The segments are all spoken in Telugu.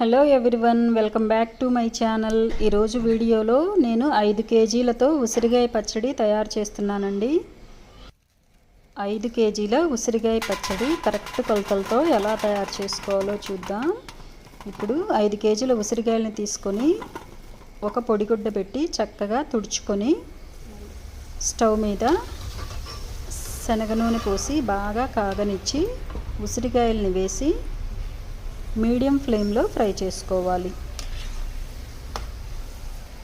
Hello everyone welcome back to my channel. ఈరోజు వీడియోలో నేను ఐదు కేజీలతో ఉసిరికాయ పచ్చడి తయారు చేస్తున్నానండి. ఐదు కేజీల ఉసిరికాయ పచ్చడి కరెక్ట్ కొలతలతో ఎలా తయారు చేసుకోవాలో చూద్దాం. ఇప్పుడు ఐదు కేజీల ఉసిరిగాయలను తీసుకొని ఒక పొడిగుడ్డ పెట్టి చక్కగా తుడుచుకొని స్టవ్ మీద శనగ నూనె పోసి బాగా కాగనిచ్చి ఉసిరికాయలని వేసి మీడియం ఫ్లేమ్లో ఫ్రై చేసుకోవాలి.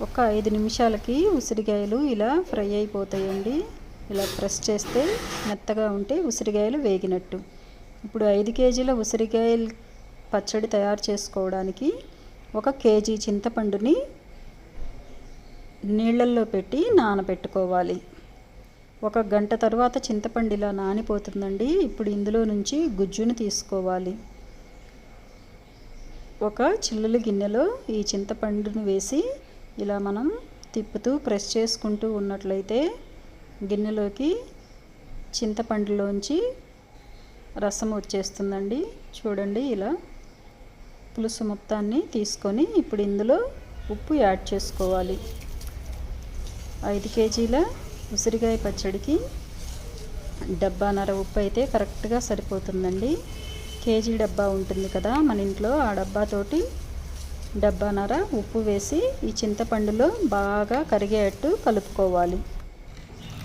ఒక ఐదు నిమిషాలకి ఉసిరికాయలు ఇలా ఫ్రై అయిపోతాయండి. ఇలా ప్రెస్ చేస్తే మెత్తగా ఉంటే ఉసిరికాయలు వేగినట్టు. ఇప్పుడు ఐదు కేజీల ఉసిరికాయలు పచ్చడి తయారు చేసుకోవడానికి ఒక కేజీ చింతపండుని నీళ్ళల్లో పెట్టి నానబెట్టుకోవాలి. ఒక గంట తర్వాత చింతపండు ఇలా నానిపోతుందండి. ఇప్పుడు ఇందులో నుంచి గుజ్జును తీసుకోవాలి. ఒక చిల్లులు గిన్నెలో ఈ చింతపండును వేసి ఇలా మనం తిప్పుతూ ప్రెస్ చేసుకుంటూ ఉన్నట్లయితే గిన్నెలోకి చింతపండులోంచి రసం వచ్చేస్తుందండి. చూడండి ఇలా పులుసు మొత్తాన్ని తీసుకొని ఇప్పుడు ఇందులో ఉప్పు యాడ్ చేసుకోవాలి. ఐదు కేజీల ఉసిరికాయ పచ్చడికి డబ్బాన్నర ఉప్పు అయితే కరెక్ట్గా సరిపోతుందండి. కేజీ డబ్బా ఉంటుంది కదా మన ఇంట్లో ఆ డబ్బాతోటి డబ్బానర ఉప్పు వేసి ఈ చింతపండులో బాగా కరిగేటట్టు కలుపుకోవాలి.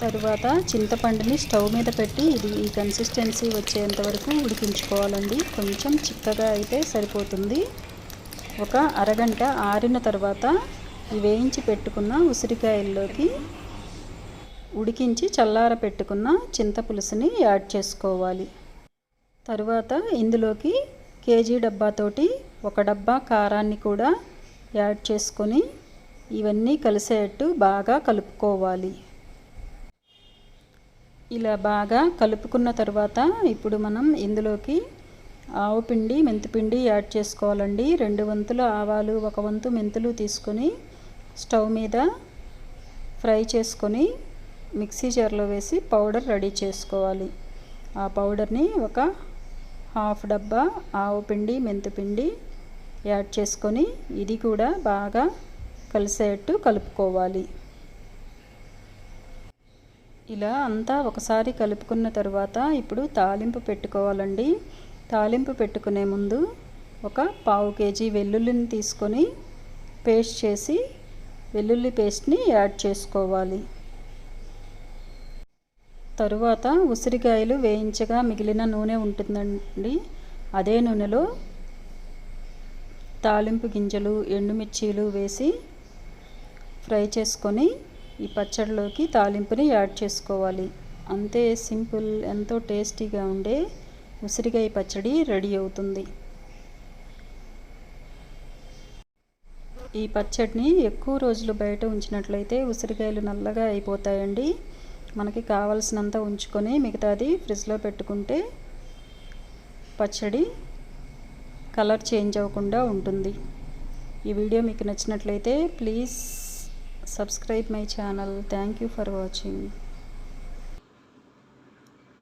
తరువాత చింతపండుని స్టవ్ మీద పెట్టి ఇది ఈ కన్సిస్టెన్సీ వచ్చేంత వరకు ఉడికించుకోవాలండి. కొంచెం చిక్కగా అయితే సరిపోతుంది. ఒక అరగంట ఆరిన తర్వాత వేయించి పెట్టుకున్న ఉసిరికాయల్లోకి ఉడికించి చల్లార పెట్టుకున్న చింతపులుసుని యాడ్ చేసుకోవాలి. తరువాత ఇందులోకి కేజీ డబ్బాతోటి ఒక డబ్బా కారాన్ని కూడా యాడ్ చేసుకొని ఇవన్నీ కలిసేట్టు బాగా కలుపుకోవాలి. ఇలా బాగా కలుపుకున్న తర్వాత ఇప్పుడు మనం ఇందులోకి ఆవు పిండి మెంతిపిండి యాడ్ చేసుకోవాలండి. రెండు వంతులు ఆవాలు ఒక వంతు మెంతులు తీసుకొని స్టవ్ మీద ఫ్రై చేసుకొని మిక్సీ జార్లో వేసి పౌడర్ రెడీ చేసుకోవాలి. ఆ పౌడర్ని ఒక హాఫ్ డబ్బా ఆవు పిండి మెంతిపిండి యాడ్ చేసుకొని ఇది కూడా బాగా కలిసేట్టు కలుపుకోవాలి. ఇలా అంతా ఒకసారి కలుపుకున్న తర్వాత ఇప్పుడు తాలింపు పెట్టుకోవాలండి. తాలింపు పెట్టుకునే ముందు ఒక పావు కేజీ వెల్లుల్లిని తీసుకొని పేస్ట్ చేసి వెల్లుల్లి పేస్ట్ని యాడ్ చేసుకోవాలి. తరువాత ఉసిరికాయలు వేయించగా మిగిలిన నూనె ఉంటుందండి. అదే నూనెలో తాలింపు గింజలు ఎండుమిర్చీలు వేసి ఫ్రై చేసుకొని ఈ పచ్చడిలోకి తాలింపుని యాడ్ చేసుకోవాలి. అంతే సింపుల్ ఎంతో టేస్టీగా ఉండే ఉసిరికాయ పచ్చడి రెడీ అవుతుంది. ఈ పచ్చడిని ఎక్కువ రోజులు బయట ఉంచినట్లయితే ఉసిరికాయలు నల్లగా అయిపోతాయండి. మనకి కావలసినంత ఉంచుకొని మిగతాది ఫ్రిడ్జ్లో పెట్టుకుంటే పచ్చడి కలర్ చేంజ్ అవ్వకుండా ఉంటుంది. ఈ వీడియో మీకు నచ్చినట్లయితే please subscribe my channel. Thank you for watching.